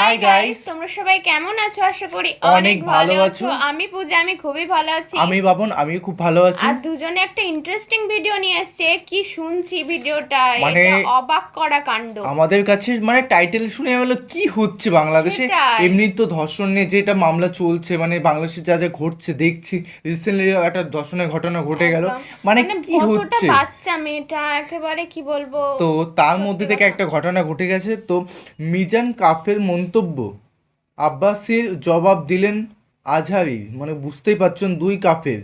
Hi guys তোমরা সবাই কেমন আছো? আশা করি অনেক ভালো আছো। আমি পূজা আমি খুবই ভালো আছি। আমি বাবন আমি খুব ভালো আছি। আর দুজনে একটা ইন্টারেস্টিং ভিডিও নিয়ে এসেছে কি শুনছি ভিডিওটা মানে- অবাক করা কাণ্ড। আমাদের কাছে মানে টাইটেল শুনে হলো কি হচ্ছে বাংলাদেশে? এমনি তো ধর্ষণ নিয়ে যেটা মামলা চলছে মানে বাংলাদেশে যা যা ঘটছে দেখছি। রিসেন্টলি একটা ধর্ষণের ঘটনা ঘটে গেল। মানে কি কতটা হচ্ছে? বাচ্চা মেয়েটা একেবারে কি বলব? তো তার মধ্যে থেকে একটা ঘটনা ঘটে গেছে। তো মিজান কাফের মন্তব্য আব্বাসির জবাব দিলেন আজহারি। মানে বুঝতেই পারছেন দুই কাফের।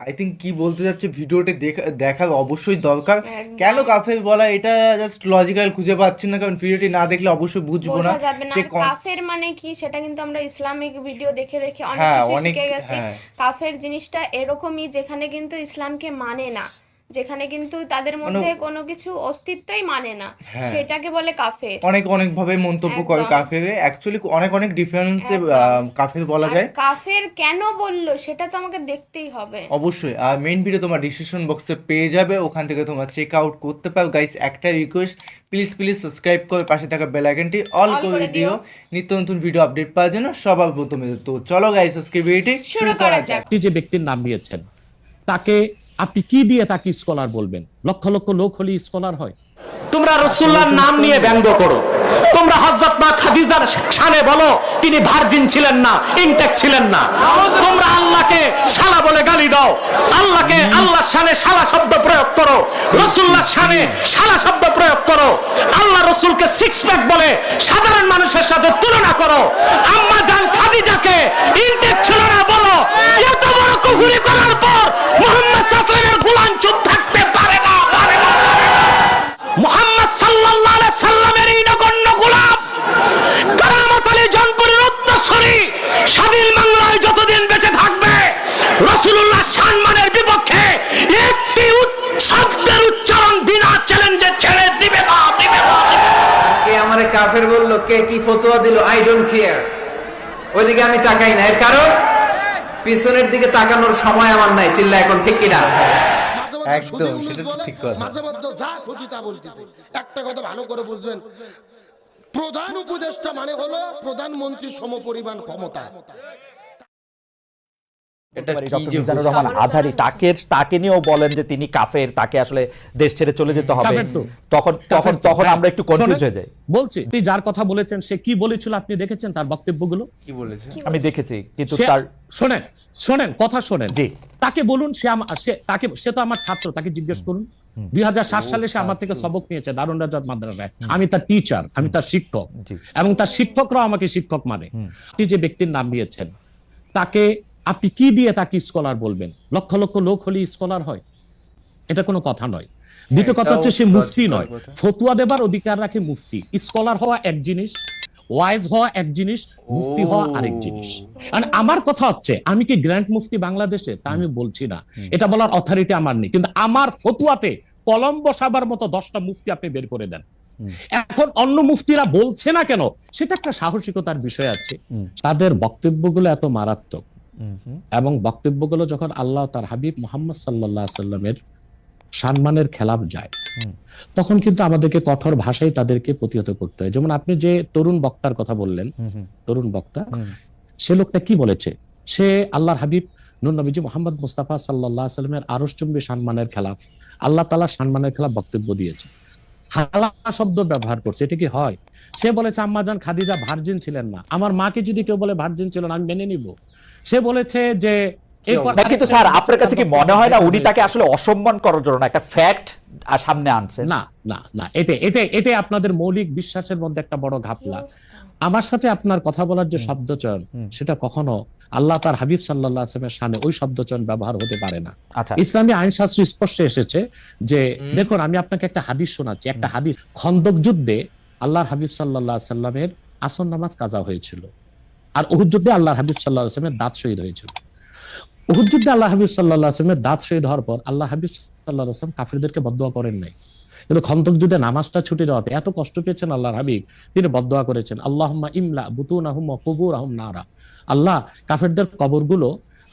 আই থিঙ্ক কি বলতে যাচ্ছে ভিডিওটি দেখা দেখার অবশ্যই দরকার। কেন কাফের বলা এটা জাস্ট লজিক্যাল খুঁজে পাচ্ছি না। কারণ ভিডিওটি না দেখলে অবশ্যই বুঝব না যে কাফের মানে কি? সেটা কিন্তু আমরা ইসলামিক ভিডিও দেখে দেখে অনেক হ্যাঁ, শিখে গেছি। হ্যাঁ। কাফের জিনিসটা এরকমই যেখানে কিন্তু ইসলামকে মানে না। যেখানে কিন্তু তাদের মধ্যে কোনো কিছু অস্তিত্বই মানে না। হ্যাঁ। সেটাকে বলে কাফের। অনেক অনেক ভাবে মন্তব্য করে। কাফেরে। অ্যাকচুয়ালি অনেক অনেক ডিফারেন্সে। কাফের বলা যায়। কাফের কেন বলল সেটা তো আমাকে দেখতেই হবে। অবশ্যই। আর মেইন ভিডিও তোমার ডিসক্রিপশন বক্সে পেয়ে যাবে। ওখান থেকে তোমরা চেক আউট করতে পারো। গাইস একটা রিকোয়েস্ট প্লিজ প্লিজ সাবস্ক্রাইব করে পাশে থাকা বেল আইকনটি অল করে দিও। নিত্য নতুন ভিডিও আপডেট পাওয়ার জন্য সবার প্রথমে। তো চলো গাইস আজকে ভিডিওটি শুরু করা যাক। যে ব্যক্তির নাম নিয়েছেন তাকে আপনি কি দিয়ে তাকে স্কলার বলবেন? লক্ষ লক্ষ লোক হলে স্কলার হয়। তোমরা রসুল্লাহর নাম নিয়ে ব্যঙ্গ করো। তোমরা হযরত মা খাদিজার শানে বলো তিনি ভার্জিন ছিলেন না ইনটেক ছিলেন না। তোমরা আল্লাহকে শালা বলে গালি দাও। আল্লাহকে আল্লাহর শানে শালা শব্দ প্রয়োগ করো। রসুল্লাহর শানে শালা শব্দ প্রয়োগ করো। আল্লাহ রসুলকে সিক্স প্যাক বলে সাধারণ মানুষের সাথে তুলনা করো। আম্মা জান খাদিজাকে ইনটেক ছিল না বলো। এত বড় কুহুরি করার পর ফতোয়া দিল আই ডোন্ট কেয়ার ওইদিকে আমি তাকাই না। এর কারণ পিছনের দিকে তাকানোর সময় আমার নাই। চিল্লা এখন ঠিক কিনা? একদম, সেটা তো ঠিক কথা। মাঝে মধ্যে যা খুশি তা বলতেছে। একটা কথা ভালো করে বুঝবেন। প্রধান উপদেষ্টা মানে হলো প্রধানমন্ত্রী সমপরিমাণ ক্ষমতা এটা কি ডক্টর যে মিজানুর হচ্ছে? রহমান আজহারি তাকে তাকে নিয়েও বলেন যে তিনি কাফের তাকে আসলে দেশ ছেড়ে চলে যেতে হবে। তখন তখন তখন আমরা একটু কনফিউজ হয়ে যাই। বলছি আপনি যার কথা বলেছেন সে কি বলেছিল আপনি দেখেছেন তার বক্তব্যগুলো? কি বলেছে? আমি দেখেছি কিন্তু তার শোনেন শোনেন কথা শোনেন। জি। তাকে বলুন সে আমার সে তাকে সে তো আমার ছাত্র তাকে জিজ্ঞেস করুন। দুই হাজার সাত সালে সে আমার থেকে সবক নিয়েছে দারুণ রাজার মাদ্রাসায়। আমি তার টিচার আমি তার শিক্ষক। জি। এবং তার শিক্ষকরাও আমাকে শিক্ষক মানে। আপনি যে ব্যক্তির নাম নিয়েছেন তাকে আপনি কি দিয়ে তাকে স্কলার বলবেন? লক্ষ লক্ষ লোক হলে স্কলার হয়। এটা কোনো কথা নয়। দ্বিতীয় কথা হচ্ছে সে মুফতি নয়। ফতুয়া দেবার অধিকার রাখে মুফতি। স্কলার হওয়া এক জিনিস ওয়াইজ হওয়া এক জিনিস মুফতি হওয়া আরেক জিনিস। আর আমার কথা হচ্ছে আমি কি গ্র্যান্ড মুফতি বাংলাদেশে? তা আমি বলছি না। এটা বলার অথরিটি আমার নেই। কিন্তু আমার ফতুয়াতে কলম বসাবার মতো দশটা মুফতি আপনি বের করে দেন। এখন অন্য মুফতিরা বলছে না কেন? সেটা একটা সাহসিকতার বিষয় আছে। তাদের বক্তব্যগুলো এত মারাত্মক। এবং বক্তব্যগুলো যখন আল্লাহ তার হাবিব মোহাম্মদ সাল্লাহ সাল্লামের সম্মানের খেলাফ যায় তখন কিন্তু আমাদেরকে কঠোর ভাষায় তাদেরকে প্রতিহত করতে হয়। যেমন আপনি যে তরুণ বক্তার কথা বললেন তরুণ বক্তা সে লোকটা কি বলেছে? সে আল্লাহর হাবিব নুন নবীজি মোহাম্মদ মুস্তাফা সাল্লাহ সাল্লামের আরসচুম্বী সম্মানের খেলাফ আল্লাহ তালা সম্মানের খেলাফ বক্তব্য দিয়েছে। হালা শব্দ ব্যবহার করছে এটা কি হয়? সে বলেছে আম্মাজান খাদিজা ভার্জিন ছিলেন না। আমার মাকে যদি কেউ বলে ভার্জিন ছিল না আমি মেনে নিব। সে বলেছে যে কিন্তু স্যার আপনার কাছে কি মনে হয় না উনি তাকে আসলে অসম্মান করার জন্য একটা ফ্যাক্ট সামনে আনছেন না না না এটা এটা এটা আপনাদের মৌলিক বিশ্বাসের মধ্যে একটা বড় ঘাপলা। আমার সাথে আপনার কথা বলার যে শব্দচয়ন সেটা কখনো আল্লাহ তার হাবিব সাল্লাহ আসলামের সামনে ওই শব্দচয়ন ব্যবহার হতে পারে না। আচ্ছা। ইসলামী আইন শাস্ত্র স্পষ্ট এসেছে যে দেখুন আমি আপনাকে একটা হাদিস শোনাচ্ছি একটা হাদিস। খন্দক যুদ্ধে আল্লাহর হাবিব সাল্লাহ সাল্লামের আসন নামাজ কাজা হয়েছিল। আর উহুদ যুদ্ধে আল্লাহ হাবিব সাল্লাহ আসলামের দাঁত শহীদ হয়েছিল। উহুদ যুদ্ধে আল্লাহ হাবিব সাল্লাহ আসলামের দাঁত শহীদ হওয়ার পর আল্লাহ হাবিব সাল্লাহ আসলাম কাফিরদেরকে বদোয়া করেন নাই। কিন্তু খন্দক যুদ্ধে নামাজটা ছুটে যাওয়াতে এত কষ্ট পেয়েছেন আল্লাহ হাবিব, তিনি বদোয়া করেছেন আল্লাহ ইমলা বুতুন আহম কবুর আহম নারা। আল্লাহ কাফেরদের কবরগুলো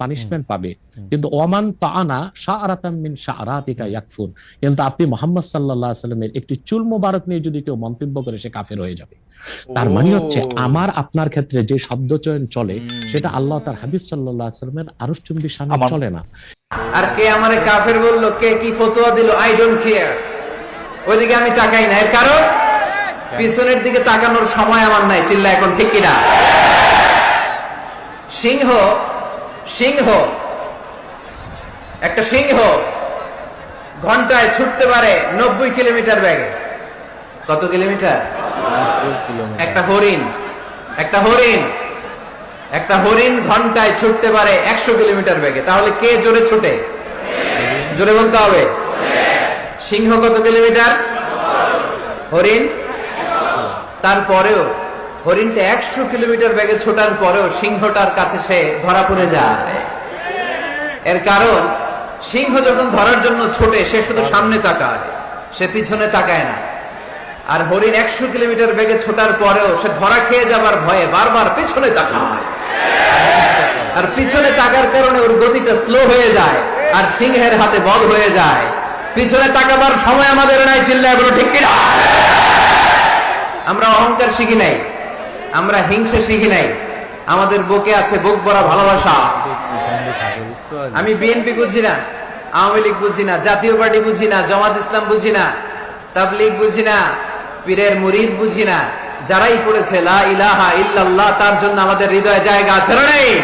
পানিশমেন্ট পাবে। কিন্তু ওমান তাআনা শাআরাতাম মিন শাআরাতিকা ইয়াকফুর কিন্তু আপনি মোহাম্মদ সাল্লাল্লাহু আলাইহি সাল্লামের একটি চুল মোবারক নিয়ে যদি কেউ মন্তব্য করে সে কাফের হয়ে যাবে। তার মানে হচ্ছে আমার আপনার ক্ষেত্রে যে শব্দ চয়ন চলে সেটা আল্লাহ তার হাবিব সাল্লাল্লাহু আলাইহি সাল্লামের আরশ চুম্বি সামনে চলে না। আর কে আমারে কাফের বলল কে কি ফতোয়া দিল? আই ডোন্ট কেয়ার ওইদিকে আমি তাকাই না। এর কারণ? পিছনের দিকে তাকানোর সময় আমার নাই। চিল্লা এখন ঠিক কিনা? সিংহ সিংহ। একটা সিংহ ঘন্টায় ছুটতে পারে নব্বই কিলোমিটার ব্যাগে কত কিলোমিটার? একটা হরিণ একটা হরিণ একটা হরিণ ঘন্টায় ছুটতে পারে একশো কিলোমিটার ব্যাগে তাহলে কে জোরে ছুটে? জোরে বলতে হবে। সিংহ কত কিলোমিটার? হরিণ। তারপরেও হরিণটা একশো কিলোমিটার বেগে ছোটার পরেও সিংহটার কাছে সে ধরা পড়ে যায়। এর কারণ, সিংহ যখন ধরার জন্য ছোটে, সে শুধু সামনে তাকায়, সে পিছনে তাকায় না। আর হরিণ একশো কিলোমিটার বেগে ছোটার পরেও সে ধরা খেয়ে যাবার ভয়ে বারবার পিছনে তাকায়। আর পিছনে তাকার কারণে ওর গতিটা স্লো হয়ে যায়, আর সিংহের হাতে বল হয়ে যায়। পিছনে তাকাবার সময় আমাদের নাই, চিল্লায় বলো, ঠিক আমরা অহংকার শিখি নাই। আমরা হিংসা শিখি নাই। আমাদের বুকে আছে বুক ভরা ভালোবাসা। আমি বিএনপি বুঝি না, আওয়ামী লীগ বুঝি না, জাতীয় পার্টি বুঝি না, জামাত ইসলাম বুঝি না, তাবলীগ বুঝি না, পীরের মুরিদ বুঝি না। যারাই পড়েছে লা ইলাহা ইল্লাল্লাহ, তার জন্য আমাদের হৃদয়ে জায়গা আছে না নেই?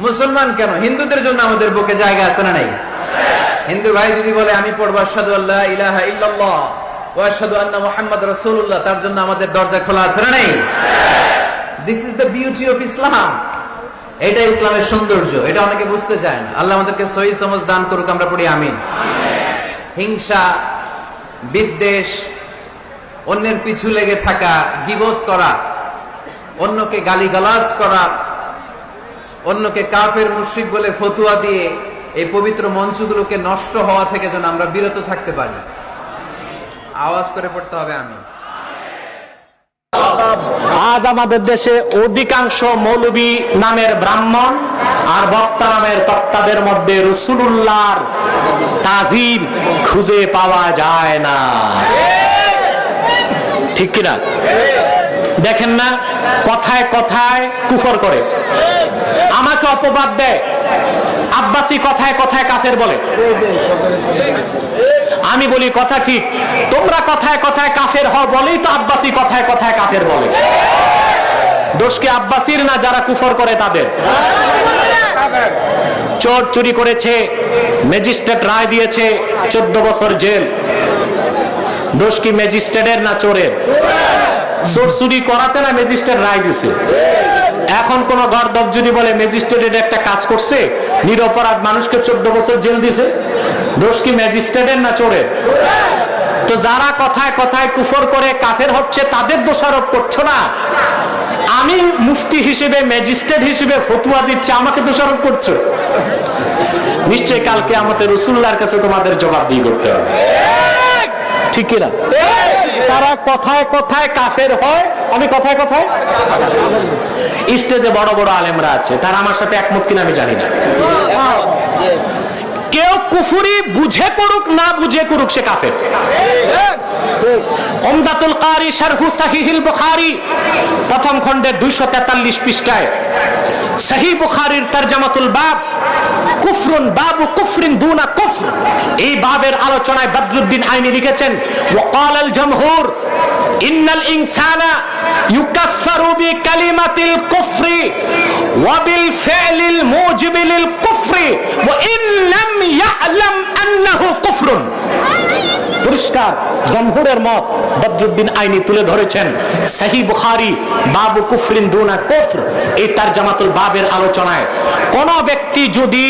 মুসলমান কেন? হিন্দুদের জন্য আমাদের বুকে জায়গা আছে না নাই? হিন্দু ভাই যদি বলে, আমি পড়ব, আশহাদু আল্লাহ ইলাহা ইল্লাল্লাহ। ওয়া আশহাদু আন্না মুহাম্মদ রাসূলুল্লাহ, তার জন্য আমাদের দরজা খোলা আছে না নাই? This is the beauty of Islam এটা ইসলামের সৌন্দর্য, এটা অনেকে বুঝতে চায় না। আল্লাহ আমাদেরকে সহি সমজ দান করুক, আমরা পড়ি আমিন। হিংসা, বিদ্বেষ, অন্যের পিছু লেগে থাকা, গিবত করা, অন্যকে গালিগালাজ করা, অন্যকে কাফের, মুশরিক বলে ফতুয়া দিয়ে এই পবিত্র মঞ্চগুলোকে নষ্ট হওয়া থেকে যেন আমরা বিরত থাকতে পারি। আওয়াজ করে পড়তে হবে আমি আজ আমাদের দেশে অধিকাংশ মৌলবী নামের ব্রাহ্মণ আর বক্তা নামের তক্তাদের মধ্যে রসুল্লাহর তাজিম খুঁজে পাওয়া যায় না। ঠিক কিনা? দেখেন না, কথায় কথায় কুফর করে। আমাকে অপবাদ দেয়, আব্বাসী কথায় কথায় কাফের বলে। আমি বলি, কথা ঠিক। তোমরা কথায় কথায় কাফের হও বলেই তো আব্বাসি কথায় কথায় কাফের বলে। দোষ কি আব্বাসির না যারা কুফর করে তাদের? চোর চুরি করেছে, ম্যাজিস্ট্রেট রায় দিয়েছে, চোদ্দ বছর জেল। দোষ কি ম্যাজিস্ট্রেটের না চোরের? চোর চুরি করাতে না ম্যাজিস্ট্রেট রায় দিছে। এখন কোন গর্দব যদি বলে, ম্যাজিস্ট্রেটের একটা কাজ করছে, নিরপরাধ মানুষকে চোদ্দ বছর জেল দিছে? দোষ কি ম্যাজিস্ট্রেটের না চোরের? তো যারা কথায় কথায় কুফর করে কাফের হচ্ছে, তাদের দোষারোপ করছ না? আমি মুফতি হিসেবে, ম্যাজিস্ট্রেট হিসেবে ফতুয়া দিচ্ছি, আমাকে দোষারোপ করছ? নিশ্চয় কালকে আমাদের রসুল্লাহর কাছে তোমাদের জবাব দিয়ে করতে হবে। ঠিক কিনা? তারা কথায় কথায় কাফের হয়, আমি কথায় কথায়? স্টেজে বড় বড় আলেমরা আছে, তারা আমার সাথে একমত কিনা আমি জানি না। কুফুরি বুঝে করুক, না বুঝে করুক সে কাফের। কারি শারহু সাহিহিল প্রথম খণ্ডের 243 পৃষ্ঠায়। সহি বুখারীর তরজমাতুল বাব, কুফরুন বাবু কুফরিন দুনা কুফর। এই বাবের আলোচনায় বদরুদ্দিন আইনি লিখেছেন ওয়াকাল আল জামহুর, ইন্নাল ইনসানা ইউকাফফারু বিকালিমাতিল কুফরি ওয়া বিল ফি'লিল মুজিবি লিল কুফরি ওয়া ইন লাম ইয়া'লাম আন্নাহু কুফরুন। পরিষ্কার জমহুরের মত বদরুদ্দিন আইনি তুলে ধরেছেন। সাহি বুখারি, বাবু কুফরিন দুনা কুফর, এই তার জামাতুল বাবের আলোচনায়। কোন ব্যক্তি যদি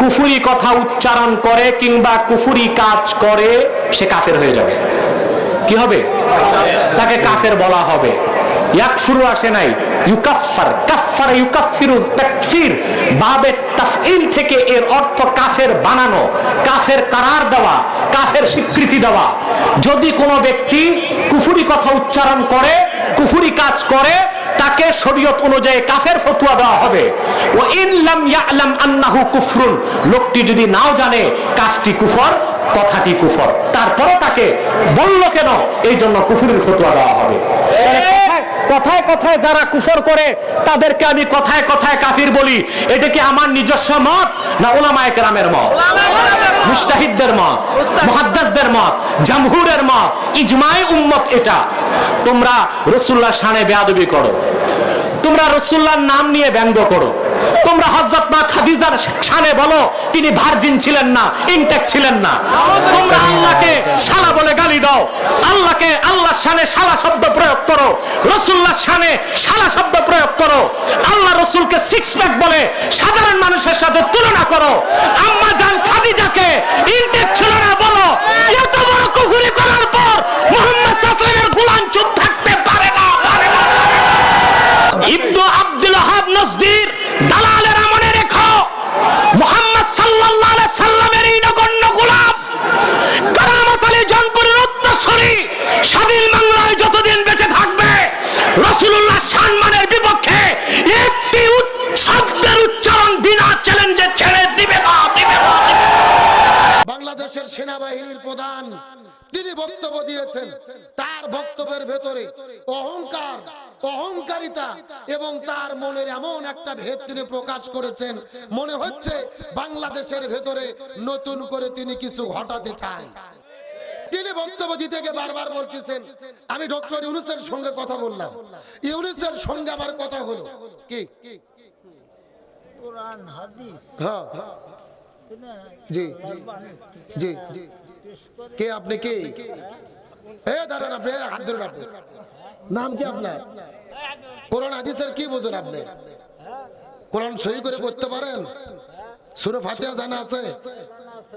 কুফুরি কথা উচ্চারণ করে কিংবা কুফুরি কাজ করে, সে কাফের হয়ে যাবে। কি হবে? তাকে কাফের বলা হবে। ইয়াকফুরু আসে নাই। ইউকাফফার, কাফফার ইউকাফফিরু তাকফির। বাবে থেকে এর অর্থ কাফের বানানো, কাফের কারার দেওয়া, কাফের স্বীকৃতি দেওয়া। যদি কোনো ব্যক্তি কুফুরি কথা উচ্চারণ করে, কুফুরি কাজ করে, তাকে শরীয়ত অনুযায়ী কাফের ফতুয়া দেওয়া হবে। ও ইন লাম ইয়ালাম আন্নাহু কুফরুন। লোকটি যদি নাও জানে, কাজটি কুফর, কথাটি কুফর। তারপরও তাকে বলল কেন? এই জন্য কুফুরের ফতুয়া দেওয়া হবে। কথায়- কথায় যারা কুফর করে তাদেরকে আমি কথায় কথায় কাফির বলি। এটা কি আমার নিজস্ব মত না ওলামায়ে কেরামের মত? মুস্তাহিদদের মত মহাদ্দাসদের মত জামহুরের মত ইজমায়ে উম্মত এটা। তোমরা রসুল্লাহ শানে বেয়াদবি করো। তোমরা রসুল্লাহর নাম নিয়ে ব্যঙ্গ করো। তোমরা হযরত মা খাদিজার শানে বলো, তিনি ভার্জিন ছিলেন না ইনটেক ছিলেন না। তোমরা আল্লাহকে শালা বলে গালি দাও। আল্লাহকে, আল্লাহর শানে শালা শব্দ প্রয়োগ করো। রসুল্লাহর শানে শালা শব্দ প্রয়োগ করো। আল্লাহ রসুলকে সিক্স প্যাক বলে সাধারণ মানুষের সাথে তুলনা করো। আম্মা জান খাদিজাকে ইনটেক ছিল না বলো। এত বড় কুফরি করার পর একটা ভেদ তিনি প্রকাশ করেছেন। মনে হচ্ছে বাংলাদেশের ভেতরে নতুন করে তিনি কিছু ঘটাতে চান তিনি বক্তব্য দিতে গিয়ে বারবার বলতেছেন আমি ডক্টর ইউনুসের সঙ্গে কথা বললাম। ইউনুসের সঙ্গে আমার কথা হলো। কি? কোরআন হাদিস। হ্যাঁ। জি জি জি কে আপনি কে? এ দাঁড়ান আপনি হাত ধরুন আপনি। নাম কি আপনার? কোরআন হাদিসের কি বুঝুন আপনি? কোরআন সহি করে পড়তে পারেন? সুরে ফাতিহা জানা আছে?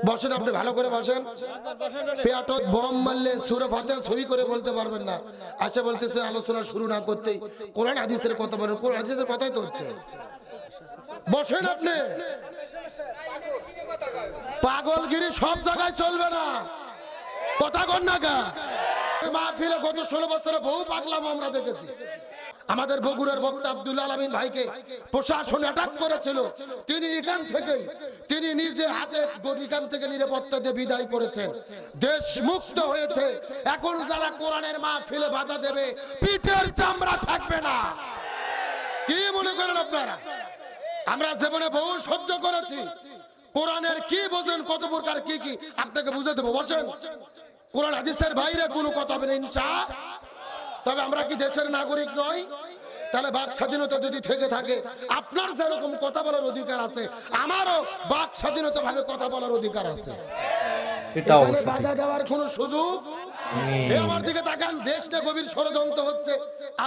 বসেন আপনি ভালো করে বসেন। পেয়াটত বম মারলে সুরে ফাতিহা সহি করে বলতে পারবেন না। আচ্ছা বলতেছে আলোচনা শুরু না করতেই কোরআন হাদিসের কথা বলেন। কোরআন হাদিসের কথাই তো হচ্ছে। বসেন আপনি। পাগলগিরি সব জায়গায় চলবে না। কথা কন না গা। মাহফিলে গত ষোলো বছরে বহু পাগলাম আমরা দেখেছি। আমাদের বগুড়ার বক্তা আব্দুল আলমিন ভাইকে প্রশাসন অ্যাটাক করেছিল। তিনি এখান থেকে তিনি নিজে হাতে এখান থেকে নিরাপত্তা দিয়ে বিদায় করেছেন। দেশ মুক্ত হয়েছে। এখন যারা কোরআনের মাহফিলে বাধা দেবে, পিঠের চামড়া থাকবে না। কি মনে করেন আপনারা? আমরা জীবনে বহু সহ্য করেছি। কোরআনের কি বোঝেন, কত প্রকার কি কি, আপনাকে বুঝে দেবো বসেন। কোরআন হাদিসের বাইরে কোনো কথা হবে না, ইনশা। তবে আমরা কি দেশের নাগরিক নয় তাহলে বাক স্বাধীনতা যদি থেকে থাকে, আপনার যেরকম কথা বলার অধিকার আছে, আমারও বাক স্বাধীনতা ভাবে কথা বলার অধিকার আছে। এটা অবশ্য বাধা দেওয়ার কোনো সুযোগ? আমার দিকে তাকান দেশ গভীর ষড়যন্ত্র হচ্ছে।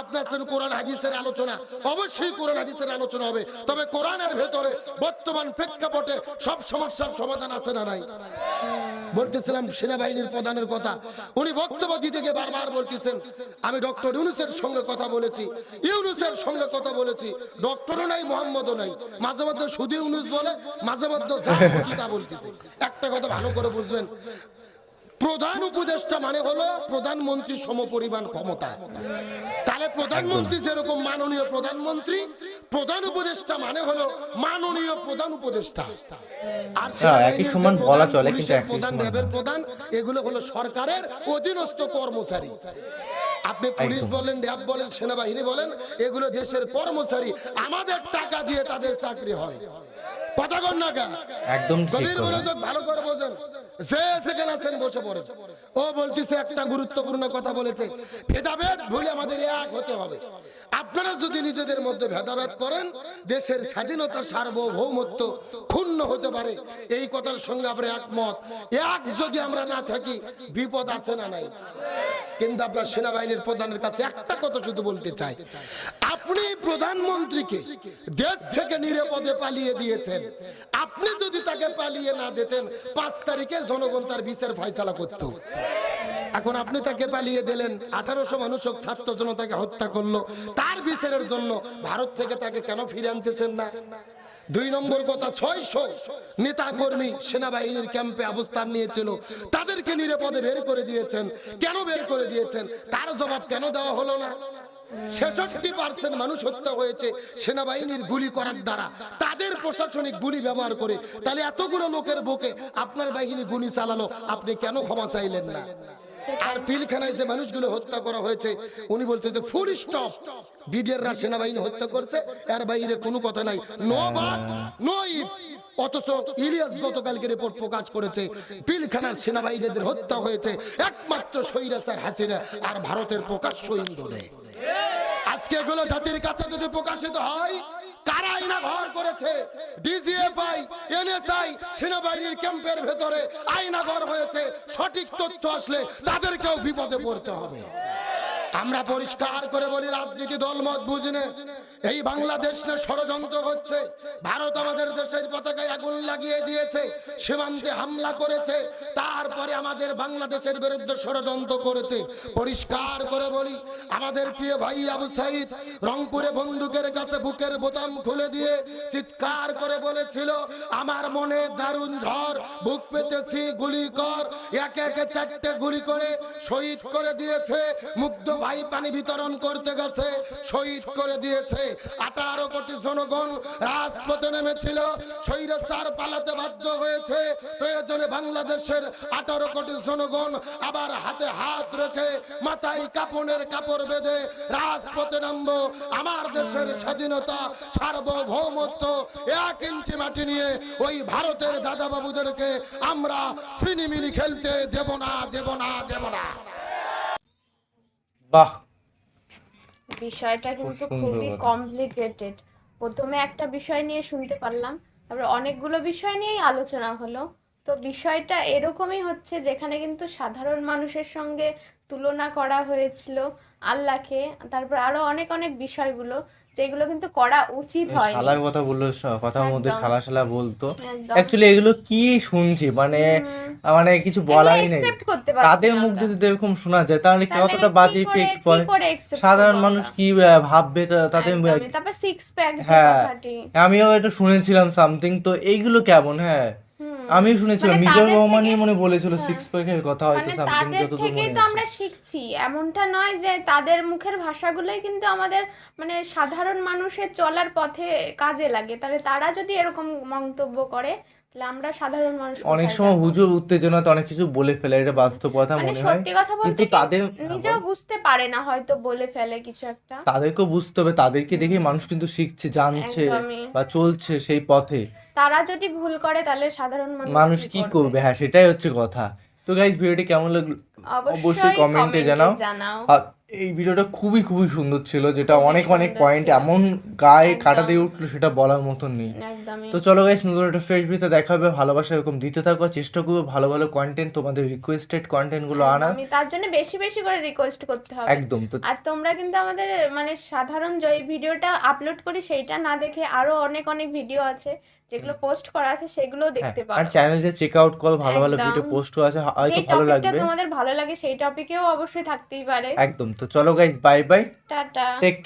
আপনার কোরআন হাদিসের আলোচনা। অবশ্যই কোরআন হাদিসের আলোচনা হবে। তবে কোরআনের ভেতরে বর্তমান প্রেক্ষাপটে সব সমস্যার সমাধান আছে না নাই? বলতেছিলাম সেনাবাহিনীর প্রধানের কথা। উনি বক্তব্য দিতে গিয়ে বারবার বলতেছেন আমি ডক্টর ইউনুসের সঙ্গে কথা বলেছি। ইউনুসের সঙ্গে কথা বলেছি। ডক্টরও নাই মোহাম্মদও নাই। মাঝে মধ্যে শুধু ইউনুস বলে মাঝে মধ্যে যা বলতেছে। একটা কথা ভালো করে বুঝবেন প্রধান উপদেষ্টা মানে হলো প্রধানমন্ত্রী সমপরিমাণ ক্ষমতা। তাহলে প্রধানমন্ত্রী যেরকম মাননীয় প্রধানমন্ত্রী প্রধান উপদেষ্টা মানে হলো মাননীয় প্রধান উপদেষ্টা। আর হ্যাঁ, একই সমান বলা চলে, কিন্তু প্রধান র্যাবের প্রধান এগুলো হলো সরকারের অধীনস্থ কর্মচারী। আপনি পুলিশ বলেন র্যাব বলেন সেনাবাহিনী বলেন এগুলো দেশের কর্মচারী আমাদের টাকা দিয়ে তাদের চাকরি হয়। কথা না কেন একদম গভীর মনোযোগ ভালো করে বোঝেন। যে সেখানে আছেন বসে পড়ে ও বলতেছে একটা গুরুত্বপূর্ণ কথা বলেছে। ভেদাভেদ ভুলে আমাদের এক হতে হবে। আপনারা যদি নিজেদের মধ্যে ভেদাভেদ করেন, দেশের স্বাধীনতা সার্বভৌমত্ব ক্ষুণ্ণ হতে পারে। এই কথার সঙ্গে আমরা একমত। এক যদি আমরা না থাকি, বিপদ আছে না নাই। কিন্তু আপনার সেনাবাহিনীর প্রধানের কাছে একটা কথা শুধু বলতে চাই। আপনি প্রধানমন্ত্রীকে দেশ থেকে নিরাপদে পালিয়ে দিয়েছেন। আপনি যদি তাকে পালিয়ে না দিতেন, পাঁচ তারিখে জনগণ তার বিচার ফয়সালা করত। এখন আপনি তাকে পালিয়ে দিলেন। আঠারোশো মানুষ হোক ছাত্র জনতাকে হত্যা করল। তার বিচারের জন্য ভারত থেকে তাকে কেন ফিরে আনতেছেন না? দুই নম্বর কথা, ছয়শো নেতা কর্মী সেনাবাহিনীর ক্যাম্পে অবস্থান নিয়েছিল। তাদেরকে নিরাপদে বের করে দিয়েছেন। কেন বের করে দিয়েছেন? তার জবাব কেন দেওয়া হলো না? মানুষ হত্যা হয়েছে সেনাবাহিনীর গুলি করার দ্বারা। তাদের প্রশাসনিক গুলি ব্যবহার করে। তাহলে এতগুলো লোকের বুকে আপনার বাহিনী গুলি চালালো, আপনি কেন ক্ষমা চাইলেন না? আর পিলখানায় যে মানুষগুলো হত্যা করা হয়েছে, উনি বলছে যে ফুল স্টপ বিডিআররা সেনাবাহিনী হত্যা করছে, এর বাইরে কোনো কথা নাই। নো নো ইট অথচ ইলিয়াস গতকালকে রিপোর্ট প্রকাশ করেছে, পিলখানার সেনাবাহিনীদের হত্যা হয়েছে একমাত্র হাসিনা আর ভারতের প্রকাশ্য আজকে এগুলো জাতির কাছে যদি প্রকাশিত হয় ঘর করেছে? ডিজিএফআই ক্যাম্পের ভেতরে হয়েছে। সঠিক তথ্য আসলে তাদেরকেও বিপদে পড়তে হবে। আমরা পরিষ্কার করে বলি, রাজনীতি দলমত বুঝিনে এই বাংলাদেশ না ষড়যন্ত্র হচ্ছে। ভারত আমাদের দেশের পতাকায় আগুন লাগিয়ে দিয়েছে, সীমান্তে হামলা করেছে, তারপরে আমাদের বাংলাদেশের বিরুদ্ধে ষড়যন্ত্র করেছে। পরিষ্কার করে বলি, আমাদের প্রিয় ভাই আবু সাইদ রংপুরে বন্দুকের কাছে বুকের বোতাম খুলে দিয়ে চিৎকার করে বলেছিল, আমার মনে দারুণ ঝড়, বুক পেতেছি, গুলি কর। একে একে চারটে গুলি করে শহীদ করে দিয়েছে, মুগ্ধ ভাই পানি বিতরণ করতে গেছে, শহীদ করে দিয়েছে। আঠারো কোটি জনগণ রাজপথে নেমেছিল। স্বৈরাচার পালাতে বাধ্য হয়েছে। প্রয়োজনে বাংলাদেশের আঠারো কোটি জনগণ আবার হাতে হাত রেখে মাথায় কাপড়ের কাপড় বেঁধে রাজপথে নামবো। আমার দেশের স্বাধীনতা, সার্বভৌমত্ব এক ইঞ্চি মাটি নিয়ে ওই ভারতের দাদা বাবুদেরকে আমরা সিনিমিনি খেলতে দেব না দেব না দেব না। বাহ বিষয়টা কিন্তু খুবই কমপ্লিকেটেড প্রথমে একটা বিষয় নিয়ে শুনতে পারলাম তারপরে অনেকগুলো বিষয় নিয়েই আলোচনা হলো। তো বিষয়টা এরকমই হচ্ছে যেখানে কিন্তু সাধারণ মানুষের সঙ্গে তুলনা করা হয়েছিল আল্লাহকে তারপর আরও অনেক অনেক বিষয়গুলো। যেগুলো কিন্তু করা উচিত হয় শালার কথা বলল কথার মধ্যে শালা শালা বলতো। অ্যাকচুয়ালি এগুলো কি শুনছি? মানে মানে কিছু বলাই নেই। তাদের মুখ যদি এরকম শোনা যায় তাহলে কতটা বাজে করে- ইফেক্ট পড়ে? সাধারণ মানুষ কি ভাববে তাদের তারপর সিক্স প্যাক হ্যাঁ। আমিও এটা শুনেছিলাম সামথিং তো এইগুলো কেমন? হ্যাঁ। আমিও শুনেছিলাম মানে মিজর রহমানই মনে বলেছিল সিক্স প্যাকের কথা হয়তো মানে সামথিং তাদের যতদূর থেকেই তো আমরা শিখছি। এমনটা নয় যে তাদের মুখের ভাষাগুলোই কিন্তু আমাদের মানে সাধারণ মানুষের চলার পথে কাজে লাগে। তাহলে তারা যদি এরকম মন্তব্য করে তাহলে আমরা সাধারণ মানুষ অনেক সময়? হুজুর উত্তেজনাতে অনেক কিছু বলে ফেলে এটা বাস্তব কথা মানে মনে হয়। সত্যি কথা বলতে কিন্তু তাদের নিজেও বুঝতে পারে না হয়তো বলে ফেলে কিছু একটা। তাদেরকেও বুঝতে হবে তাদেরকে দেখে মানুষ কিন্তু শিখছে জানছে বা চলছে সেই পথে। তারা যদি ভুল করে তাহলে সাধারণ মানুষ কি করবে। হ্যাঁ সেটাই হচ্ছে কথা। তো গাইজ ভিডিওটি কেমন লাগল? অবশ্যই কমেন্টে জানাও। জানাও। এই ভিডিওটা খুবই খুবই সুন্দর ছিল যেটা অনেক অনেক পয়েন্ট এমন গায়ে কাটা দিয়ে উঠল সেটা বলার মতন নেই। তো চলো গাইস নতুন একটা ফ্রেশ ভিতে দেখা হবে। ভালোবাসা এরকম দিতে থাকো চেষ্টা করব ভালো ভালো কন্টেন্ট তোমাদের রিকোয়েস্টেড কন্টেন্টগুলো আনা আমি তার জন্য বেশি বেশি করে রিকোয়েস্ট করতে হবে। একদম তো আর তোমরা কিন্তু আমাদের মানে সাধারণ যে ভিডিওটা আপলোড করি সেইটা না দেখে আরও অনেক অনেক ভিডিও আছে যেগুলো পোস্ট করা আছে সেগুলো হ্যাঁ, দেখতে আর পারো। চ্যানেল যে চেক আউট করো ভালো ভালো ভিডিও পোস্ট করা আছে হয়তো ভালো লাগবে। তোমাদের ভালো লাগে সেই টপিকেও অবশ্যই থাকতেই পারে। একদম তো চলো গাইজ বাই বাই টাটা। টেক